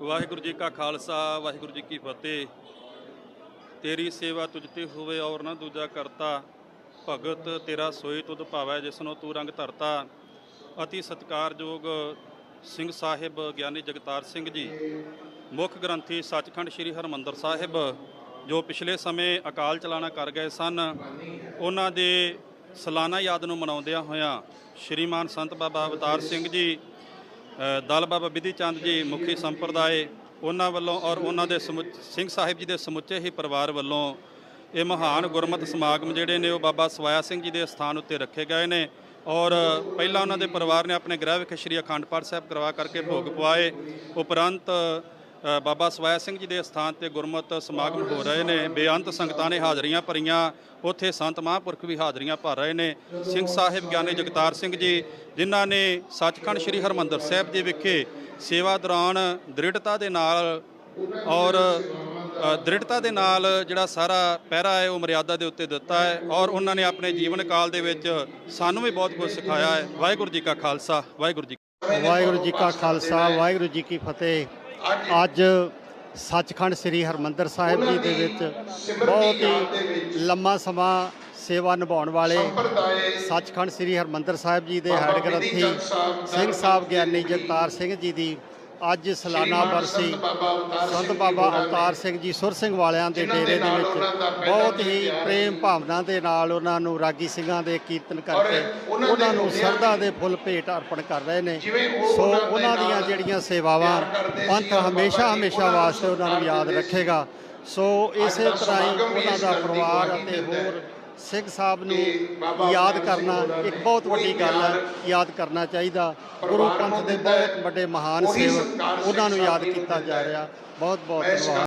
ਵਾਹਿਗੁਰੂ ਜੀ ਕਾ ਖਾਲਸਾ, ਵਾਹਿਗੁਰੂ ਜੀ ਕੀ ਫਤਿਹ। ਤੇਰੀ ਸੇਵਾ ਤੁਝ ਤੇ ਹੋਵੇ ਔਰ ਨਾ ਦੂਜਾ ਕਰਤਾ। ਭਗਤ ਤੇਰਾ ਸੋਈ ਤੁਧ ਭਾਵੈ, ਜਿਸਨੋ ਤੂੰ ਰੰਗ ਧਰਤਾ। ਅਤੀ ਸਤਿਕਾਰਯੋਗ ਸਿੰਘ ਸਾਹਿਬ, ਗਿਆਨੀ ਜਗਤਾਰ ਸਿੰਘ ਜੀ। ਮੁੱਖ ਗ੍ਰੰਥੀ ਸੱਚਖੰਡ ਸ੍ਰੀ ਹਰਮੰਦਰ ਸਾਹਿਬ, ਜੋ ਪਿਛਲੇ ਸਮੇਂ ਅਕਾਲ ਚਲਾਣਾ ਕਰ ਗਏ ਸਨ, ਉਹਨਾਂ ਦੇ ਸਾਲਾਨਾ ਯਾਦ ਨੂੰ ਮਨਾਉਂਦਿਆਂ ਹੋਇਆਂ ਸ਼੍ਰੀਮਾਨ ਸੰਤ ਬਾਬਾ ਅਵਤਾਰ ਸਿੰਘ ਜੀ ਦਲ ਬਾਬਾ ਵਿਧੀ ਚੰਦ ਜੀ ਮੁਖੀ ਸੰਪਰਦਾਏ, ਉਹਨਾਂ ਵੱਲੋਂ ਔਰ ਉਹਨਾਂ ਦੇ ਸਮੁ- ਸਿੰਘ ਸਾਹਿਬ ਜੀ ਦੇ ਸਮੁੱਚੇ ਹੀ ਪਰਿਵਾਰ ਵੱਲੋਂ ਇਹ ਮਹਾਨ ਗੁਰਮਤਿ ਸਮਾਗਮ ਜਿਹੜੇ ਨੇ, ਉਹ ਬਾਬਾ ਸਵਾਇਆ ਸਿੰਘ ਜੀ ਦੇ ਸਥਾਨ ਉੱਤੇ ਰੱਖੇ ਗਏ ਨੇ। ਔਰ ਪਹਿਲਾਂ ਉਹਨਾਂ ਦੇ ਪਰਿਵਾਰ ਨੇ ਆਪਣੇ ਗ੍ਰਹਿ ਵਿਖੇ ਸ਼੍ਰੀ ਅਖੰਡ ਪਾਠ ਸਾਹਿਬ ਕਰਵਾ ਕਰਕੇ ਭੋਗ ਪਵਾਏ। ਉਪਰੰਤ ਬਾਬਾ ਸਵਾਇਆ ਸਿੰਘ ਜੀ ਦੇ ਸਥਾਨ ਤੇ ਗੁਰਮਤਿ ਸਮਾਗਮ ਹੋ ਰਹੇ ਨੇ। ਬੇਅੰਤ ਸੰਗਤਾਂ ਨੇ ਹਾਜ਼ਰੀਆਂ ਭਰੀਆਂ। ਉੱਥੇ ਸੰਤ ਮਹਾਂਪੁਰਖ ਵੀ ਹਾਜ਼ਰੀਆਂ ਭਰ ਰਹੇ ਨੇ। ਸਿੰਘ ਸਾਹਿਬ ਗਿਆਨੀ ਜਗਤਾਰ ਸਿੰਘ ਜੀ, ਜਿਨ੍ਹਾਂ ਨੇ ਸੱਚਖੰਡ ਸ੍ਰੀ ਹਰਮੰਦਰ ਸਾਹਿਬ ਜੀ ਵਿਖੇ ਸੇਵਾ ਦੌਰਾਨ ਦ੍ਰਿੜਤਾ ਦੇ ਨਾਲ ਔਰ ਦ੍ਰਿੜਤਾ ਦੇ ਨਾਲ ਜਿਹੜਾ ਸਾਰਾ ਪਹਿਰਾ ਹੈ, ਉਹ ਮਰਿਆਦਾ ਦੇ ਉੱਤੇ ਦਿੱਤਾ ਹੈ ਔਰ ਉਹਨਾਂ ਨੇ ਆਪਣੇ ਜੀਵਨ ਕਾਲ ਦੇ ਵਿੱਚ ਸਾਨੂੰ ਵੀ ਬਹੁਤ ਕੁਝ ਸਿਖਾਇਆ ਹੈ। ਵਾਹਿਗੁਰੂ ਜੀ ਕਾ ਖਾਲਸਾ। ਵਾਹਿਗੁਰੂ ਜੀ ਵਾਹਿਗੁਰੂ ਜੀ ਕਾ ਖਾਲਸਾ, ਵਾਹਿਗੁਰੂ ਜੀ ਕੀ ਫਤਿਹ। ਅੱਜ ਸੱਚਖੰਡ ਸ੍ਰੀ ਹਰਮੰਦਰ ਸਾਹਿਬ ਜੀ ਦੇ ਵਿੱਚ ਬਹੁਤ ਹੀ ਲੰਮਾ ਸਮਾਂ ਸੇਵਾ ਨਿਭਾਉਣ ਵਾਲੇ ਸੱਚਖੰਡ ਸ੍ਰੀ ਹਰਮੰਦਰ ਸਾਹਿਬ ਜੀ ਦੇ ਹੈਡ ਗ੍ਰੰਥੀ ਸਿੰਘ ਸਾਹਿਬ ਗਿਆਨੀ ਜਗਤਾਰ ਸਿੰਘ ਜੀ ਦੀ ਅੱਜ ਸਾਲਾਨਾ ਵਰਸੀ ਸੰਤ ਬਾਬਾ ਅਵਤਾਰ ਸਿੰਘ ਜੀ ਸੁਰ ਸਿੰਘ ਵਾਲਿਆਂ ਦੇ ਡੇਰੇ ਦੇ ਵਿੱਚ ਬਹੁਤ ਹੀ ਪ੍ਰੇਮ ਭਾਵਨਾ ਦੇ ਨਾਲ ਉਹਨਾਂ ਨੂੰ ਰਾਗੀ ਸਿੰਘਾਂ ਦੇ ਕੀਰਤਨ ਕਰਕੇ ਉਹਨਾਂ ਨੂੰ ਸਰਦਾ ਦੇ ਫੁੱਲ ਭੇਟ ਅਰਪਣ ਕਰ ਰਹੇ ਨੇ। ਸੋ ਉਹਨਾਂ ਦੀਆਂ ਜਿਹੜੀਆਂ ਸੇਵਾਵਾਂ ਪੰਥ ਹਮੇਸ਼ਾ ਹਮੇਸ਼ਾ ਵਾਸਤੇ ਉਹਨਾਂ ਨੂੰ ਯਾਦ ਰੱਖੇਗਾ। ਸੋ ਇਸੇ ਤਰ੍ਹਾਂ ਹੀ ਉਹਨਾਂ ਦਾ ਪਰਿਵਾਰ ਅਤੇ ਹੋਰ ਸਿੰਘ ਸਾਹਿਬ ਨੂੰ ਯਾਦ ਕਰਨਾ ਇੱਕ ਬਹੁਤ ਵੱਡੀ ਗੱਲ ਹੈ ਯਾਦ ਕਰਨਾ ਚਾਹੀਦਾ। ਗੁਰੂ ਪੰਥ ਦੇ ਬਹੁਤ ਵੱਡੇ ਮਹਾਨ ਸੇਵਕ ਉਹਨਾਂ ਨੂੰ ਯਾਦ ਕੀਤਾ ਜਾ ਰਿਹਾ। ਬਹੁਤ ਬਹੁਤ ਧੰਨਵਾਦ।